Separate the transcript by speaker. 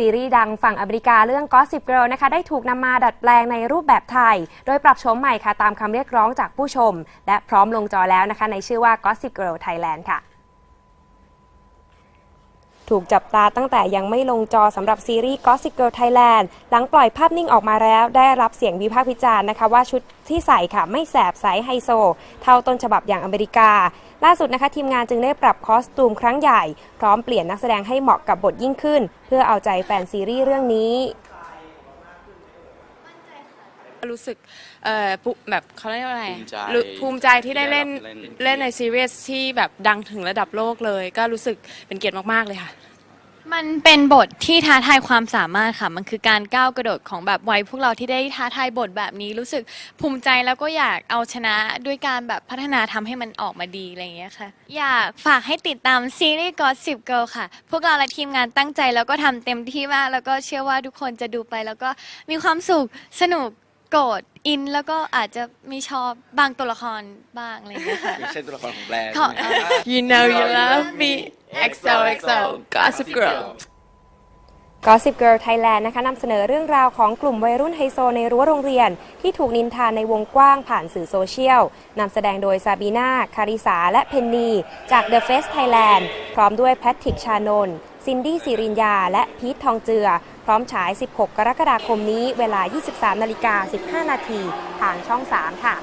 Speaker 1: ซีรีส์ดังฝั่งอเมริกาเรื่อง Gossip Girl นะคะได้ถูกนำมาดัดแปลงในรูปแบบไทย โดยปรับโฉมใหม่ค่ะตามคำเรียกร้องจากผู้ชม และพร้อมลงจอแล้วนะคะในชื่อว่า Gossip Girl Thailand ค่ะ ถูกจับตาตั้งแต่ยังไม่ลงจอสำหรับซีรีส์ Gossip Girl Thailand หลังปล่อยภาพนิ่งออกมาแล้วได้รับเสียงวิพากษ์วิจารณ์นะคะว่าชุดที่ใส่ค่ะไม่แสบไซส์ไฮโซ เท่าต้นฉบับอย่างอเมริกา ล่าสุดนะคะทีมงานจึงได้ปรับคอสตูมครั้งใหญ่ พร้อมเปลี่ยนนักแสดงให้เหมาะกับบทยิ่งขึ้น เพื่อเอาใจแฟนซีรีส์เรื่องนี้
Speaker 2: รู้สึกเอ่อปุแบบเขาเรียกว่าอะไร
Speaker 3: ภูมิใจ
Speaker 2: รู้ภูมิใจที่ได้เล่น
Speaker 3: ได้รับเล่น
Speaker 2: เล่นในซีรีส์ที่แบบดังถึงระดับโลกเลย ก็รู้สึกเป็นเกียรติมาก ๆ เลยค่ะ
Speaker 4: มันเป็นบทที่ท้าทายความสามารถค่ะ มันคือการก้าวกระโดดของแบบวัยพวกเราที่ได้ท้าทายบทแบบนี้รู้สึกภูมิใจแล้วก็อยากเอาชนะด้วยการแบบพัฒนาทำให้มันออกมาดีอะไรอย่างเงี้ยค่ะ อยากฝากให้ติดตามซีรีส์ Gossip Girl ค่ะ พวกเราและทีมงานตั้งใจแล้วก็ทำเต็มที่มาก แล้วก็เชื่อว่าทุกคนจะดูไป แล้วก็มีความสุขสนุก โกรธอินแล้วก็อาจจะมีชอบบางตัวละครบ้างอะไรอย่างเงี้ยค่ะ
Speaker 3: อย่างเช่นตัวละครของแบรนด์
Speaker 4: ขอ
Speaker 3: ใช่ไหม
Speaker 2: You know you love me XOXO Gossip Girl
Speaker 1: Gossip Girl Thailand นะคะนำเสนอเรื่องราวของกลุ่มวัยรุ่นไฮโซในรั้วโรงเรียน ที่ถูกนินทาในวงกว้างผ่านสื่อโซเชียลนำแสดงโดยซาบีนาคาริสา และเพนนี จาก The Face Thailand พร้อมด้วยแพทริกชานนท์ซินดี้สิรินยาและพีททองเจือพ ร้อมฉาย 16 กรกฎาคมนี้ เวลา 23 นาฬิกา 15 นาที ทางช่อง 3 ค่ะ